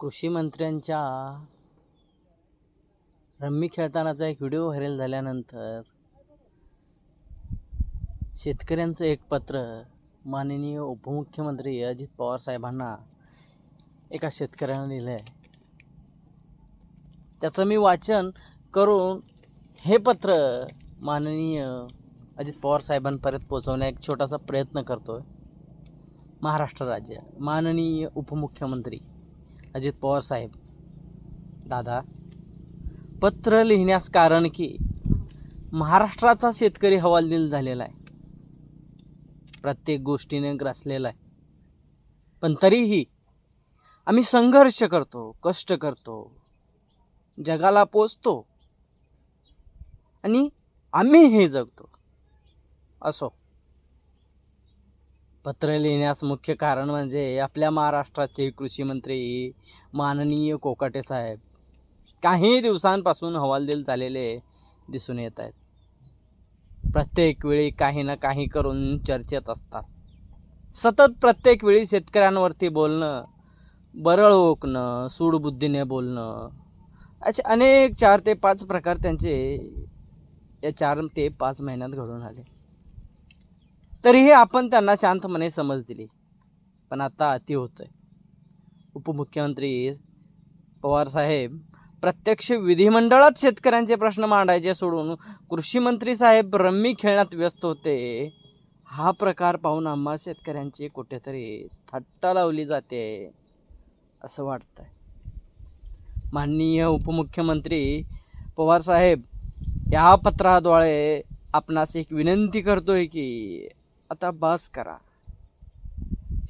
कृषी मंत्र्यांच्या रम्मी खेळतानाचा एक व्हिडिओ व्हायरल झाल्यानंतर शेतकऱ्यांचं एक पत्र माननीय उपमुख्यमंत्री अजित पवार साहेबांना एका शेतकऱ्यानं लिहिलं आहे त्याचं मी वाचन करून हे पत्र माननीय अजित पवार साहेबांपर्यंत पोचवण्या एक छोटासा प्रयत्न करतो आहे महाराष्ट्र राज्य माननीय उपमुख्यमंत्री. अजित पवार साहेब. दादा पत्र लिहिण्यास कारण की महाराष्ट्राचा शेतकरी हवालदिल झालेला आहे. प्रत्येक गोष्टीने ग्रासलेला आहे. पण तरीही आम्ही संघर्ष करतो कष्ट करतो जगाला पोचतो आणि आम्ही हे जगतो. असो. पत्र लिहिण्यास मुख्य कारण म्हणजे आपल्या महाराष्ट्राचे कृषी मंत्री माननीय कोकाटे साहेब. काही दिवसांपासून हवालदिल झालेले दिसून येत आहेत. प्रत्येक वेळी काही ना काही करून चर्चेत असतात. सतत प्रत्येक वेळी शेतकऱ्यांवरती बोलणं बरळ ओकणं सूडबुद्धीने बोलणं असे अनेक चार ते पाच प्रकार त्यांचे या चार ते पाच महिन्यात घडून आले. तरीही आपण त्यांना शांतपणे समज दिली. पण आता अति होतं आहे उपमुख्यमंत्री पवारसाहेब प्रत्यक्ष विधिमंडळात शेतकऱ्यांचे प्रश्न मांडायचे सोडून कृषी मंत्री साहेब रम्मी खेळण्यात व्यस्त होते. हा प्रकार पाहून आम्हा शेतकऱ्यांची कुठेतरी थट्टा लावली जाते असं वाटतंय. माननीय उपमुख्यमंत्री पवारसाहेब या पत्राद्वारे आपणास एक विनंती करतोय की आता बास करा.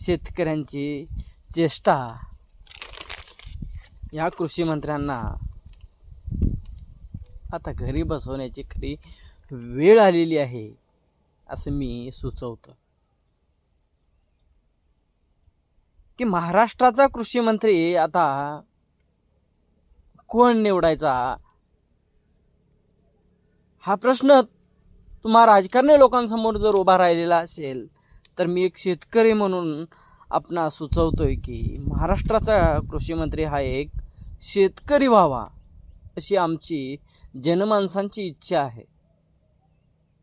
शेतकऱ्यांची चेष्टा. या कृषी मंत्र्यांना आता घरी बसवण्याची खरी वेळ आलेली आहे असं मी सुचवतो. की महाराष्ट्राचा कृषी मंत्री आता कोण निवडायचा? हा प्रश्न तुम्हा राजकारणी लोकांसमोर जर उभा राहिलेला असेल तर मी एक शेतकरी म्हणून आपणा सुचवतोय की महाराष्ट्राचा कृषीमंत्री हा एक शेतकरी व्हावा अशी आमची जनमानसांची इच्छा आहे.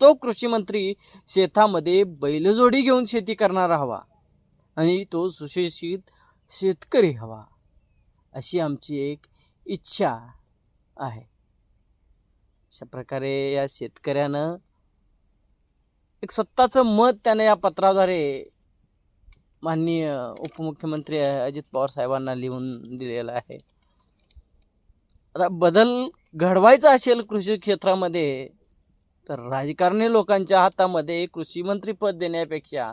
तो कृषीमंत्री शेतामध्ये बैलजोडी घेऊन शेती करणारा हवा आणि तो सुशिक्षित शेतकरी हवा अशी आमची एक इच्छा आहे. अशा प्रकारे या शेतकऱ्यानं एक स्वतःचं मत त्याने या पत्राद्वारे माननीय उपमुख्यमंत्री अजित पवार साहेबांना लिहून दिलेलं आहे. आता बदल घडवायचा असेल कृषी क्षेत्रामध्ये तर राजकारणी लोकांच्या हातामध्ये कृषी मंत्री पद देण्यापेक्षा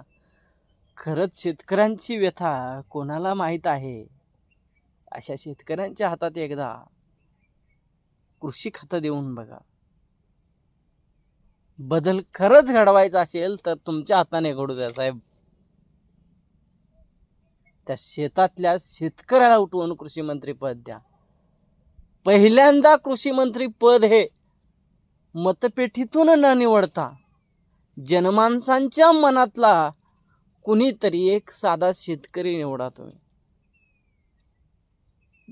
खरंच शेतकऱ्यांची व्यथा कोणाला माहीत आहे? अशा शेतकऱ्यांच्या हातात एकदा कृषी खातं देऊन बघा. बदल खरंच घडवायचा असेल तर तुमच्या हाताने घडू द्या साहेब. त्या शेतातल्या शेतकऱ्याला उठवून कृषी मंत्री पद द्या. पहिल्यांदा कृषी मंत्री पद हे मतपेठीतून न निवडता जनमानसांच्या मनातला कुणीतरी एक साधा शेतकरी निवडा तुम्ही.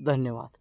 धन्यवाद.